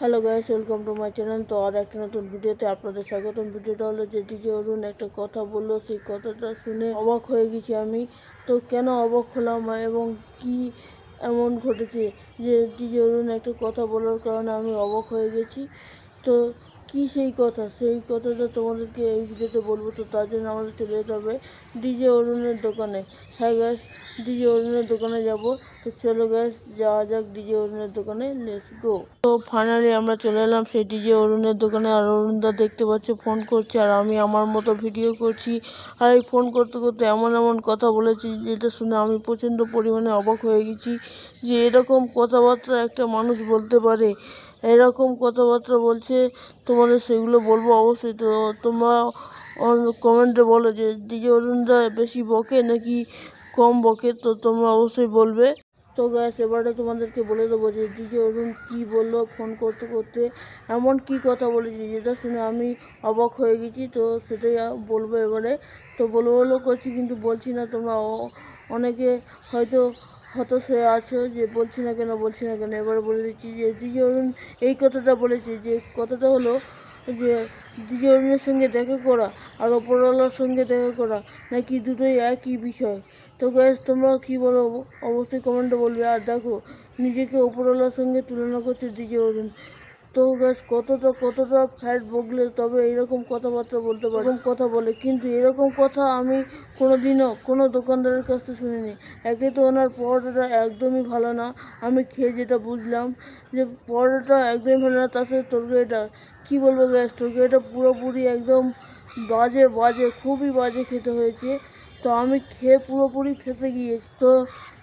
Hello guys welcome to my channel তো আর একটা নতুন ভিডিওতে আপনাদের স্বাগতম। ভিডিওটা হলো যে ডিজে অরুণ একটা কথা বলল। সেই কথাটা শুনে অবাক হয়ে গেছি আমি। তো কেন অবাক হলাম এবং কি এমন ঘটেছে যে ডিজে অরুণ একটা কথা বলার কারণে আমি অবাক হয়ে গেছি। তো কি সেই কথা? সেই কথাটা তোমাদেরকে এই ভিডিওতে বলব তো, তার জন্য আমাদের চলে যেতে হবে ডিজে অরুণের দোকানে। হ্যাঁ গ্যাস ডিজে অরুণের দোকানে যাব। তো চলো গ্যাস যাওয়া যাক ডিজে অরুণের দোকানে। লেটস গো তো ফাইনালি আমরা চলে এলাম সেই ডিজে অরুণের দোকানে। আর অরুণদা দেখতে পাচ্ছে ফোন করছে, আর আমি আমার মতো ভিডিও করছি। আর এই ফোন করতে করতে এমন এমন কথা বলেছি, যেটা শুনে আমি প্রচণ্ড পরিমাণে অবাক হয়ে গেছি যে এরকম কথাবার্তা একটা মানুষ বলতে পারে। এরকম কথাবার্তা বলছে, তোমাদের সেগুলো বলব অবশ্যই। তো তোমরা কমেন্টে বলো যে ডিজে অরুণদা বেশি বকে নাকি কম বকে? তো তোমরা অবশ্যই বলবে। তো গ্যাস এবারে তোমাদেরকে বলে দেবো যে ডিজে অরুণ কী বলল ফোন করতে করতে? এমন কি কথা বলেছি যেটা শুনে আমি অবাক হয়ে গেছি। তো সেটাই বলব এবারে। তো বলব বলব করছি কিন্তু বলছি না, তোমরা অনেকে হয়তো হতাশ হয়ে আছো যে বলছি না কেন, বলছি না কেন? এবার বলে দিচ্ছি যে ডিজে অরুণ এই কথাটা বলেছে যে, কথাটা হলো যে ডিজে অরুণের সঙ্গে দেখা করা আর অপরওয়ালার সঙ্গে দেখা করা নাকি দুটোই একই বিষয়? তো গ্যাস তোমরা কী বলো? অবশ্যই কমেন্টে বলবে। আর দেখো, নিজেকে ওপরওয়ালার সঙ্গে তুলনা করছে ডিজে অরুণ তো গ্যাস কতটা কতটা ফ্যাট বগলে তবে এরকম কথাবার্তা বলতে পারে। এরকম কথা বলে, কিন্তু এরকম কথা আমি কোনো দিনও কোনো দোকানদারের কাছ থেকে শুনিনি। একে তো ওনার পরোটাটা একদমই ভালো না। আমি খেয়ে যেটা বুঝলাম যে পরোটা একদমই ভালো না, তার সাথে তরকারিটা, কী বলব গ্যাস তরকারিটা পুরোপুরি একদম বাজে বাজে, খুবই বাজে খেতে হয়েছে। তো আমি খেয়ে পুরোপুরি ফেঁসে গিয়েছি। তো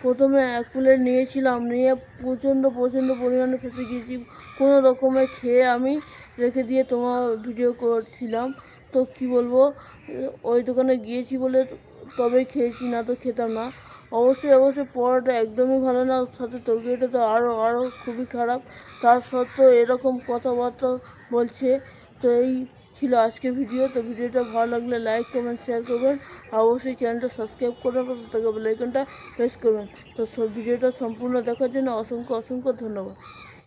প্রথমে এক প্লেট নিয়েছিলাম, নিয়ে প্রচণ্ড প্রচণ্ড পরিমাণে ফেঁসে গিয়েছি। কোনো রকমে খেয়ে আমি রেখে দিয়ে তোমার ভিডিও করছিলাম। তো কি বলব, ওই দোকানে গিয়েছি বলে তবেই খেয়েছি, না তো খেতাম না। অবশ্যই অবশ্যই পরোটা একদমই ভালো না, সাথে তরকারিটা তো আরও আরও খুবই খারাপ। তার সত্ত্বেও এরকম কথাবার্তা বলছে। তো এই ছিল আজকের ভিডিও, তো ভিডিওটা ভালো লাগলে লাইক কমেন্ট শেয়ার করবেন। অবশ্যই চ্যানেলটা সাবস্ক্রাইব করবেন পাশে থাকা বেলাইকনটা প্রেস করবেন। তো ভিডিওটা সম্পূর্ণ দেখার জন্য অসংখ্য অসংখ্য ধন্যবাদ।